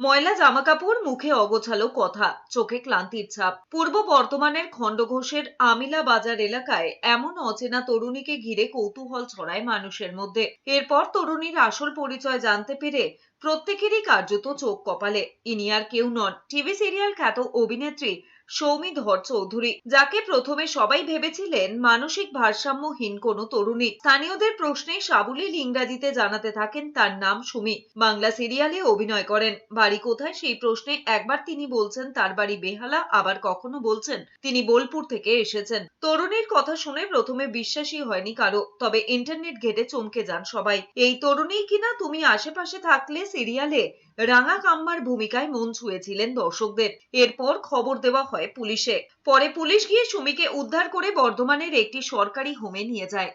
ময়লা জামাকাপড় মুখে অগোছালো কথা, চোখে ক্লান্তির ছাপ। পূর্ব বর্ধমানের খণ্ডঘোষের আমিলা বাজার এলাকায় এমন অচেনা তরুণীকে ঘিরে কৌতূহল ছড়ায় মানুষের মধ্যে। এরপর তরুণীর আসল পরিচয় জানতে পেরে প্রত্যেকেরই কার্যত চোখ কপালে। ইনি আর কেউ নন। টিভি সিরিয়াল খ্যাত অভিনেত্রী সৌমি ধর চৌধুরী, যাকে প্রথমে সবাই ভেবেছিলেন মানসিক ভারসাম্যহীন কোনো তরুণী। স্থানীয়দের প্রশ্নে সাবলীল ইংরাজিতে জানাতে থাকেন তার নাম সুমি। বাংলা সিরিয়ালে অভিনয় করেন। বাড়ি কোথায়? সেই প্রশ্নে একবার তিনি বলছেন, তার বাড়ি বেহালা, আবার কখনো বলছেন? তিনি বোলপুর থেকে এসেছেন। তরুণীর কথা শুনে প্রথমে বিশ্বাসই হয়নি কারও, তবে ইন্টারনেট ঘেটে চমকে যান সবাই। এই তরুণী কিনা তুমি আশেপাশে থাকলে সিরিয়ালে? রাঙা কাম্মার ভূমিকায় মন ছুঁয়েছিলেন দর্শকদের। এরপর খবর দেওয়া হয় পুলিশে পরে পুলিশ গিয়ে সুমিকে উদ্ধার করে বর্ধমানের একটি সরকারি হোমে নিয়ে যায়।